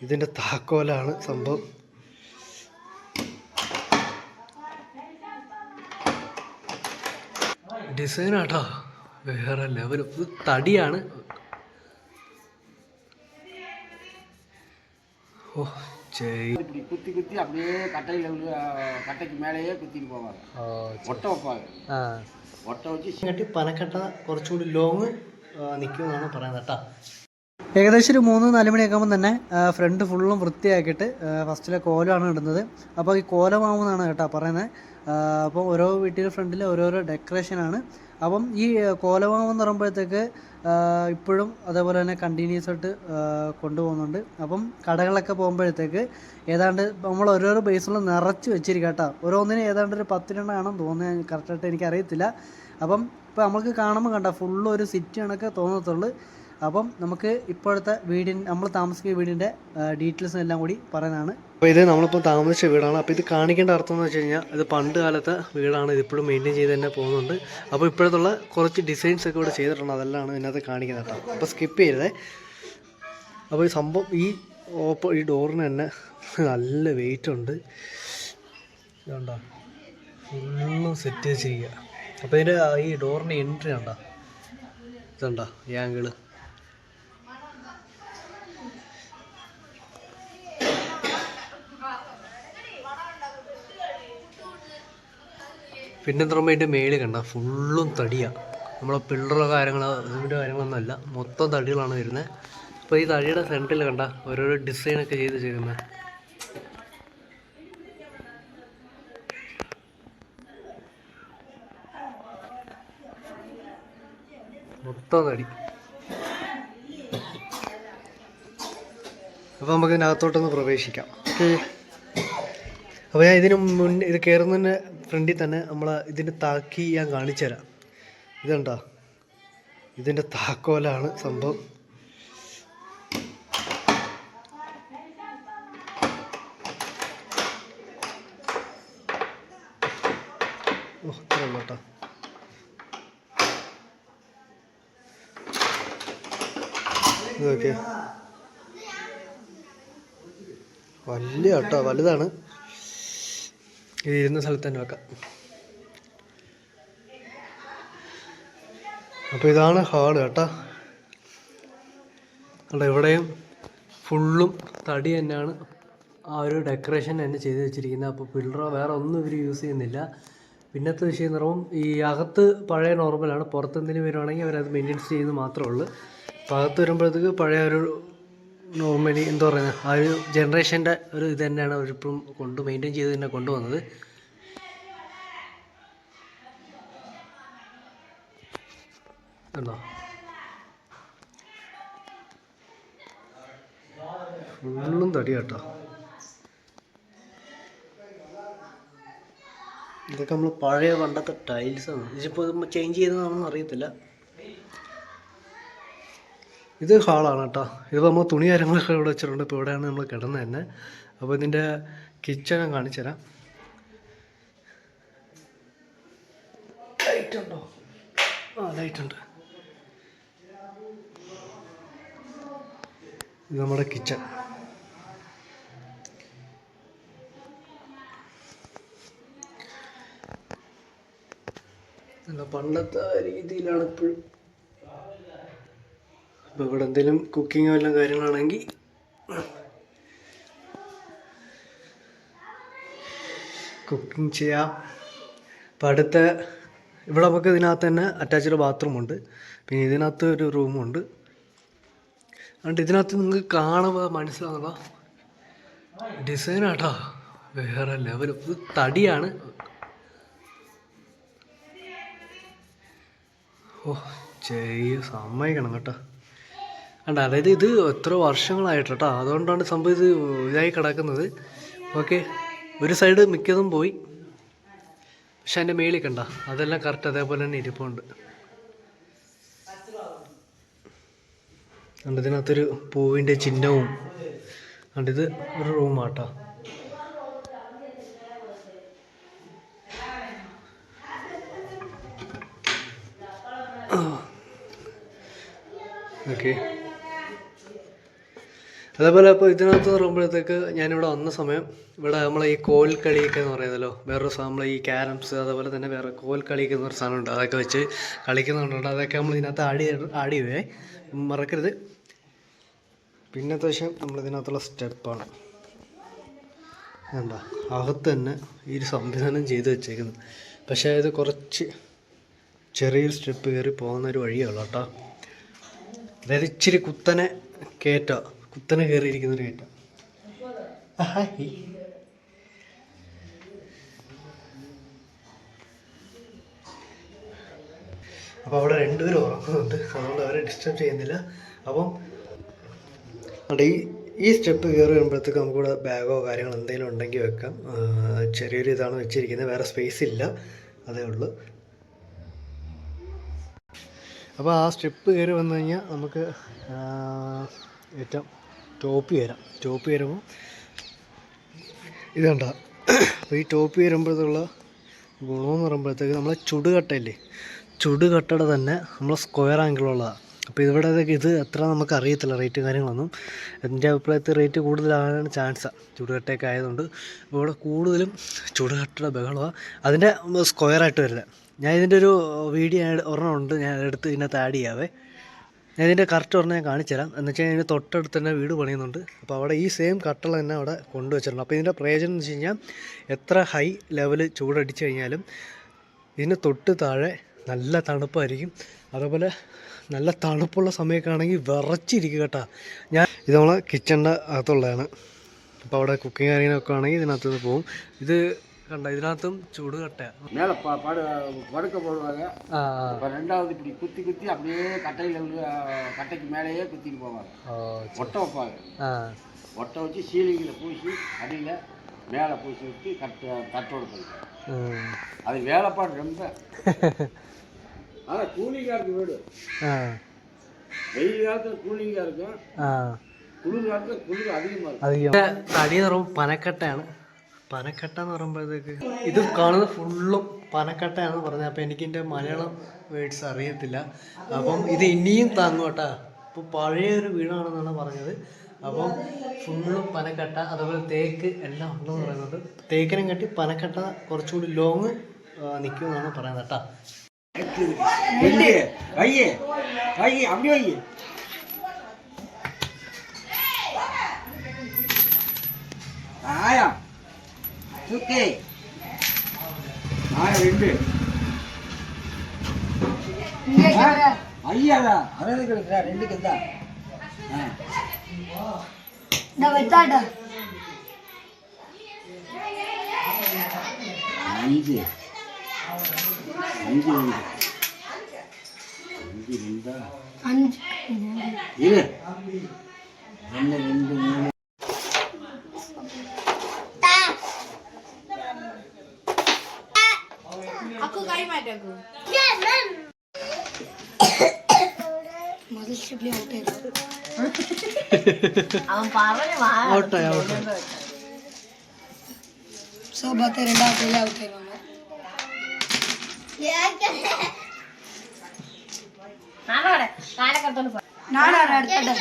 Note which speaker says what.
Speaker 1: ഇതിൻ്റെ താക്കോലാണ് സംഭവം ഡിസൈൻ ആട്ടോ വേറെ ലെവൽ ഇത് തടിയാണ് ഓ ചെയ്
Speaker 2: இப்படி குத்தி குத்தி அப்படியே கட்டையில் உள்ள கட்டைக்கு மேலேயே குத்திட்டு போவாங்க ஒட்டை வைப்பாங்க
Speaker 1: ആ
Speaker 2: ஒட்டை வச்சு
Speaker 1: കട്ടി പനക്കട്ട കുറച്ചുകൂടി ലോങ് നിൽക്കുമെന്നാണ് പറയുന്നത് കേട്ടോ ഏകദേശം ഒരു മൂന്ന് നാല് മണിയൊക്കെ തന്നെ ഫ്രണ്ട് ഫുള്ളും വൃത്തിയാക്കിയിട്ട് ഫസ്റ്റിലെ കോലമാണ് ഇടുന്നത്. അപ്പോൾ ഈ കോലമാവുമെന്നാണ് കേട്ടോ പറയുന്നത്. അപ്പോൾ ഓരോ വീട്ടിലെ ഫ്രണ്ടിൽ ഓരോരോ ഡെക്കറേഷനാണ് അപ്പം ഈ കോലമാവ് എന്ന് പറയുമ്പോഴത്തേക്ക് ഇപ്പോഴും അതേപോലെ തന്നെ കണ്ടിന്യൂസ് ആയിട്ട് കൊണ്ടുപോകുന്നുണ്ട്. അപ്പം കടകളൊക്കെ പോകുമ്പോഴത്തേക്ക് ഏതാണ്ട് നമ്മൾ ഓരോരോ ബേസിലും നിറച്ച് വെച്ചിരിക്കുക കേട്ടോ. ഓരോന്നിനും ഏതാണ്ട് ഒരു പത്തിനെണ്ണമാണെന്ന് തോന്നുന്നത് കറക്റ്റായിട്ട് എനിക്കറിയത്തില്ല. അപ്പം ഇപ്പോൾ നമ്മൾക്ക് കാണുമ്പോൾ കണ്ട ഫുള്ള് ഒരു സിറ്റി കണക്കെ തോന്നത്തുള്ളൂ. അപ്പം നമുക്ക് ഇപ്പോഴത്തെ വീടിൻ നമ്മൾ താമസിക്കുന്ന വീടിന്റെ ഡീറ്റെയിൽസ് എല്ലാം കൂടി പറയുന്നതാണ്. അപ്പോൾ ഇത് നമ്മളിപ്പോൾ താമസിച്ച വീടാണ്. അപ്പോൾ ഇത് കാണിക്കേണ്ട അർത്ഥം എന്ന് വെച്ച് കഴിഞ്ഞാൽ ഇത് പണ്ട് കാലത്തെ വീടാണ്. ഇത് ഇപ്പോഴും മെയിന്റെയിൻ ചെയ്ത് തന്നെ പോകുന്നുണ്ട്. അപ്പോൾ ഇപ്പോഴത്തുള്ള കുറച്ച് ഡിസൈൻസ് ഒക്കെ ഇവിടെ ചെയ്തിട്ടുണ്ട്. അതെല്ലാം ഇതിനകത്ത് കാണിക്കുന്നത് കേട്ടോ. അപ്പോൾ സ്കിപ്പ് ചെയ്തേ അപ്പോൾ ഈ സംഭവം ഈ ഓപ്പ ഈ ഡോറിന് തന്നെ നല്ല വെയിറ്റ് ഉണ്ട്. ഇതുണ്ടോ? ഫുള്ളും സെറ്റ് ചെയ്യുക അപ്പോൾ ഇതിന്റെ ഈ ഡോറിന്റെ എൻട്രി ഉണ്ടോ? ഇതുണ്ടോ? ഈ ആംഗിൾ പിന്നെ പറയുമ്പോൾ അതിന്റെ മേളിൽ കണ്ട ഫുള്ളും തടിയാണ് നമ്മളെ പിള്ളറോ കാര്യങ്ങളോ കാര്യങ്ങളൊന്നും അല്ല മൊത്തം തടികളാണ് വരുന്നത് അപ്പോൾ ഈ തടിയുടെ ഫ്രണ്ടിൽ കണ്ട ഓരോരോ ഡിസൈനൊക്കെ ചെയ്ത് ചെയ്യുന്നത് മൊത്തം തടി. അപ്പോൾ നമുക്ക് ഇതിനകത്തോട്ടൊന്ന് പ്രവേശിക്കാം. ഓക്കെ. അപ്പോൾ ഞാൻ ഇതിന് മുന്നേ ഇത് കയറുന്നതിന് ഫ്രണ്ടിൽ തന്നെ നമ്മൾ ഇതിന്റെ താക്കി ഞാൻ കാണിച്ചു തരാം. ഇതുണ്ടോ? ഇതിന്റെ താക്കോലാണ് സംഭവം. വലിയ കേട്ടോ വലുതാണ്. ഇരുന്ന സ്ഥലത്ത് തന്നെ വെക്കാം. അപ്പോൾ ഇതാണ് ഹാൾ കേട്ടോ. അവിടെ ഇവിടെയും ഫുള്ളും തടി തന്നെയാണ്. ആ ഒരു ഡെക്കറേഷൻ തന്നെ ചെയ്ത് വെച്ചിരിക്കുന്നത്. അപ്പോൾ പിള്ളറോ വേറെ ഒന്നും ഇവർ യൂസ് ചെയ്യുന്നില്ല. പിന്നത്തെ വിഷയം പറയുമ്പോൾ ഈ അകത്ത് പഴയ നോർമലാണ് പുറത്ത് എന്തെങ്കിലും വരുവാണെങ്കിൽ അവരത് മെയിന്റെനൻസ് ചെയ്യുന്നത് മാത്രമേ ഉള്ളൂ. അപ്പോൾ അകത്ത് വരുമ്പോഴത്തേക്ക് പഴയ ഒരു നോർമലി എന്താ പറയുന്നത് ആ ഒരു ജനറേഷന്റെ ഒരു ഇത് തന്നെയാണ് അവരിപ്പം കൊണ്ട് മെയിന്റെയിൻ ചെയ്ത് തന്നെ കൊണ്ടുവന്നത് കണ്ടോ? ഫുള്ളും തടി കേട്ടോ. ഇതൊക്കെ നമ്മൾ പഴയ പണ്ടത്തെ ടൈൽസാണ് ഇതിപ്പോൾ ചേഞ്ച് ചെയ്തതാണെന്ന് അറിയത്തില്ല. ഇത് ഹാളാണ് കേട്ടോ. ഇത് നമ്മൾ തുണി കാര്യങ്ങളൊക്കെ ഇവിടെ വെച്ചിട്ടുണ്ട്. ഇപ്പോൾ ഇവിടെയാണ് നമ്മൾ കിടന്നത് തന്നെ. അപ്പോൾ ഇതിന്റെ കിച്ചൺ കാണിച്ചു തരാം. ലൈറ്റ് ഉണ്ടോ? ആ ലൈറ്റ് ഉണ്ട്. ഇത് നമ്മുടെ കിച്ചൺ പണ്ടത്തെ രീതിയിലാണ് ഇപ്പോഴും അപ്പോൾ ഇവിടെ എന്തെങ്കിലും കുക്കിംഗ് വല്ല കാര്യങ്ങളാണെങ്കിൽ കുക്കിംഗ് ചെയ്യാം. അപ്പം അടുത്ത ഇവിടെ നമുക്ക് ഇതിനകത്ത് തന്നെ അറ്റാച്ച്ഡ് ബാത്റൂമുണ്ട് പിന്നെ ഇതിനകത്ത് ഒരു റൂമുണ്ട് അതുകൊണ്ട് ഇതിനകത്ത് നിങ്ങൾക്ക് കാണുക മനസ്സിലാവുക ഡിസൈൻ ആട്ടോ. വേറെ ലെവൽ തടിയാണ്. ഓ ചെയ്യ സമ്മതിക്കണം കേട്ടോ. കണ്ട അതായത് ഇത് എത്ര വർഷങ്ങളായിട്ട്. കേട്ടോ അതുകൊണ്ടാണ് സംഭവം ഇത് ഇതായി കിടക്കുന്നത്. ഓക്കെ ഒരു സൈഡ് മിക്കതും പോയി. പക്ഷെ അതിന്റെ മേളിൽ കണ്ട അതെല്ലാം കറക്റ്റ് അതേപോലെ തന്നെ ഇരിപ്പുണ്ട്. കണ്ട് ഇതിനകത്തൊരു പൂവിന്റെ ചിഹ്നവും കണ്ടിത് ഒരു റൂമാട്ടോ ഓക്കെ അതേപോലെ ഇപ്പോൾ ഇതിനകത്ത് പറയുമ്പോഴത്തേക്ക് ഞാനിവിടെ വന്ന സമയം ഇവിടെ നമ്മൾ ഈ കോൽ എന്ന് പറയുന്നല്ലോ വേറൊരു നമ്മൾ ഈ ക്യാരംസ് അതേപോലെ തന്നെ വേറെ കോൽ കളിയൊക്കെ സാധനം സാധനമുണ്ട്. അതൊക്കെ വെച്ച് കളിക്കുന്നുണ്ട്. അതൊക്കെ നമ്മൾ ഇതിനകത്ത് ആഡ് ആഡ് ചെയ്യുവേ മറക്കരുത്. പിന്നത്തെ വശം നമ്മൾ ഇതിനകത്തുള്ള സ്റ്റെപ്പാണ്. എന്താ അകത്ത് തന്നെ ഈ ഒരു സംവിധാനം ചെയ്ത് വെച്ചേക്കുന്നത് പക്ഷേ ഇത് കുറച്ച് ചെറിയൊരു സ്റ്റെപ്പ് കയറി പോകുന്ന ഒരു വഴിയുള്ളൂ കേട്ടോ. അതായത് ഇച്ചിരി കുത്തനെ കയറ്റ. കുത്തനെ കയറിയിരിക്കുന്ന ഒരു കയറ്റം അപ്പോൾ അവിടെ രണ്ടുപേരും ഉറങ്ങുന്നുണ്ട്. അതുകൊണ്ട് അവരെ ഡിസ്റ്റർബ് ചെയ്യുന്നില്ല. അപ്പം അവിടെ ഈ ഈ സ്റ്റെപ്പ് കയറി വരുമ്പോഴത്തേക്ക് നമുക്ക് ഇവിടെ ബാഗോ കാര്യങ്ങളോ എന്തെങ്കിലും ഉണ്ടെങ്കിൽ വെക്കാം. ചെറിയൊരു ഇതാണ് വെച്ചിരിക്കുന്നത്. വേറെ സ്പേസ് ഇല്ല. അതേ ഉള്ളൂ. അപ്പോൾ ആ സ്റ്റെപ്പ് കയറി വന്നു കഴിഞ്ഞാൽ നമുക്ക് ഏറ്റവും ടോപ്പ് വരാം ടോപ്പ് വരുമ്പോൾ ഇതുണ്ടാ. അപ്പോൾ ഈ ടോപ്പ് വരുമ്പോഴത്തുള്ള ഗുണമെന്ന് പറയുമ്പോഴത്തേക്ക് നമ്മൾ ചുടുകട്ടയില്ലേ ചുടുകട്ടയുടെ തന്നെ നമ്മൾ സ്ക്വയർ ആംഗിളുള്ളതാണ് അപ്പോൾ ഇവിടെ ഇത് എത്ര നമുക്ക് അറിയത്തില്ല റേറ്റ് കാര്യങ്ങളൊന്നും. എന്റെ അഭിപ്രായത്തിൽ റേറ്റ് കൂടുതലാകാൻ ചാൻസാണ് ചുടുകട്ടയൊക്കെ ആയതുകൊണ്ട്. അപ്പോൾ ഇവിടെ കൂടുതലും ചുടുകട്ടയുടെ ബഹളമാണ് അതിന്റെ സ്ക്വയറായിട്ട് വരുന്നത്. ഞാൻ ഇതിന്റെ ഒരു വീഡിയോ ഒരെണ്ണം ഉണ്ട്. ഞാൻ എടുത്ത് ഇതിനകത്ത് ആഡ് ചെയ്യാവേ. ഞാൻ ഇതിന്റെ കറക്റ്റ് പറഞ്ഞാൽ ഞാൻ കാണിച്ചുതരാം എന്ന് വെച്ചാൽ ഇതിന് തൊട്ടടുത്ത് തന്നെ വീട് പണിയുന്നുണ്ട്. അപ്പോൾ അവിടെ ഈ സെയിം കട്ടള തന്നെ അവിടെ കൊണ്ടുവച്ചിട്ടുണ്ട്. അപ്പോൾ ഇതിന്റെ പ്രയോജനം എന്ന് വെച്ച് കഴിഞ്ഞാൽ എത്ര ഹൈ ലെവൽ ചൂടടിച്ച് കഴിഞ്ഞാലും ഇതിന് തൊട്ട് താഴെ നല്ല തണുപ്പായിരിക്കും. അതേപോലെ നല്ല തണുപ്പുള്ള സമയമൊക്കെ ആണെങ്കിൽ വിറച്ചിരിക്കും കേട്ടോ. ഞാൻ ഇത് നമ്മളെ കിച്ചണിന്റെ അകത്തുള്ളതാണ്. അപ്പോൾ അവിടെ കുക്കിംഗ് കാര്യങ്ങളൊക്കെ ആണെങ്കിൽ ഇതിനകത്ത് പോകും. ഇത് കണ്ട ഇതിനകത്തും ചൂട് കട്ടയാണ്
Speaker 2: மேலே ப படு படுக்க போடுவாங்க
Speaker 1: ആ
Speaker 2: இப்போ ரெண்டாவது இப்படி குத்தி குத்தி அப்படியே கட்டையில் உள்ள கட்டைக்கு மேலேயே குத்திட்டு போவாங்க
Speaker 1: ആ
Speaker 2: ஒட்டை வைப்பாங்க
Speaker 1: ആ
Speaker 2: ஒட்டை வச்சு சீலிங்கில் பூசி அடியில் மேலே பூசி வச்சு கட்டு தட்டோடு போயிடும்
Speaker 1: ഉം.
Speaker 2: அது வேலைப்பாடு ரொம்ப ஆனால் கூலிங்காக இருக்கும் வீடு
Speaker 1: ആ
Speaker 2: வெயில் காலத்தில் கூலிங்காக இருக்கும்
Speaker 1: ആ
Speaker 2: குளிர் காலத்தில் குளிர் அதிகமாக இருக்கும்
Speaker 1: അധികം തടി എന്ന് പറയുമ്പോൾ പനക്കട്ടയാണ് പനക്കട്ട എന്ന് പറയുമ്പോഴത്തേക്ക് ഇത് കാണുന്നത് ഫുള്ളും പനക്കട്ടയാണെന്ന് പറഞ്ഞത്. അപ്പം എനിക്ക് എന്റെ മലയാളം വേർഡ്സ് അറിയത്തില്ല. അപ്പം ഇത് ഇനിയും താങ്ങോട്ടാ പഴയ ഒരു വീടാണെന്നാണ് പറഞ്ഞത്. അപ്പം ഫുള്ളും പനക്കട്ട അതുപോലെ തേക്ക് എല്ലാം ഉണ്ടെന്ന് പറയുന്നത്. തേക്കിനും കട്ടി പനക്കട്ട കുറച്ചുകൂടി ലോങ് നിൽക്കുമെന്നാണ് പറയുന്നത് കേട്ടാ.
Speaker 2: ആയാ தூக்கி ரெண்டு. ஐயாடா அறுபது கொடுக்குறா ரெண்டு கந்தா அஞ்சு. அஞ்சு ரெண்டு ரெண்டு
Speaker 1: ഔട്ടായി ഔട്ടായി
Speaker 3: സോബത്തെ രണ്ടാമത്തെ ഔട്ടായി നാളെ കാലക്കത്തോണ്ട് നാളെ അടുത്ത